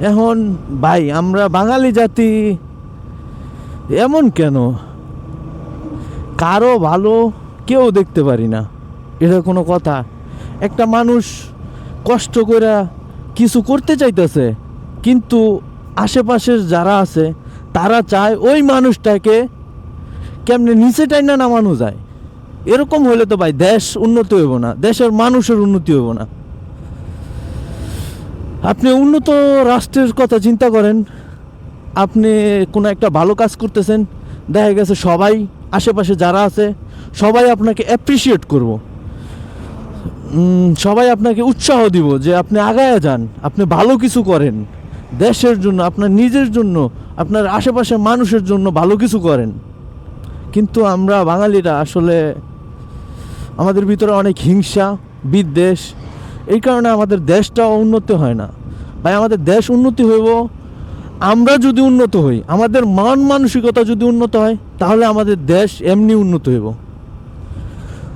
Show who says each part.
Speaker 1: এখন ভাই, আমরা বাঙালি জাতি, এমন কেন? কারও ভালো কেউ দেখতে পারি না, এটা কোনো কথা। একটা মানুষ কষ্ট করে কিছু করতে চাইতেছে, কিন্তু আশেপাশের যারা আছে, তারা চায় ওই মানুষটাকে কেমনে নিচে টাইনা নামানো যায়। এরকম হলে তো ভাই দেশ উন্নতি হইব না, দেশের মানুষের উন্নতি হইব না। আপনি উন্নত রাষ্ট্রের কথা চিন্তা করেন, আপনি কোনো একটা ভালো কাজ করতেছেন, দেখা গেছে সবাই, আশেপাশে যারা আছে, সবাই আপনাকে অ্যাপ্রিসিয়েট করব। সবাই আপনাকে উৎসাহ দিব যে আপনি আগায় যান, আপনি ভালো কিছু করেন। দেশের জন্য, আপনার নিজের জন্য, আপনার আশেপাশের মানুষের জন্য ভালো কিছু করেন। কিন্তু আমরা বাঙালিরা আসলে আমাদের ভিতরে অনেক হিংসা, বিদ্বেষ এই কারণে আমাদের দেশটা উন্নতি হয় না। ভাই, আমাদের দেশ উন্নতি হইব, আমরা যদি উন্নত হই, আমাদের মান মানসিকতা যদি উন্নত হয়, তাহলে আমাদের দেশ এমনি উন্নত হইব।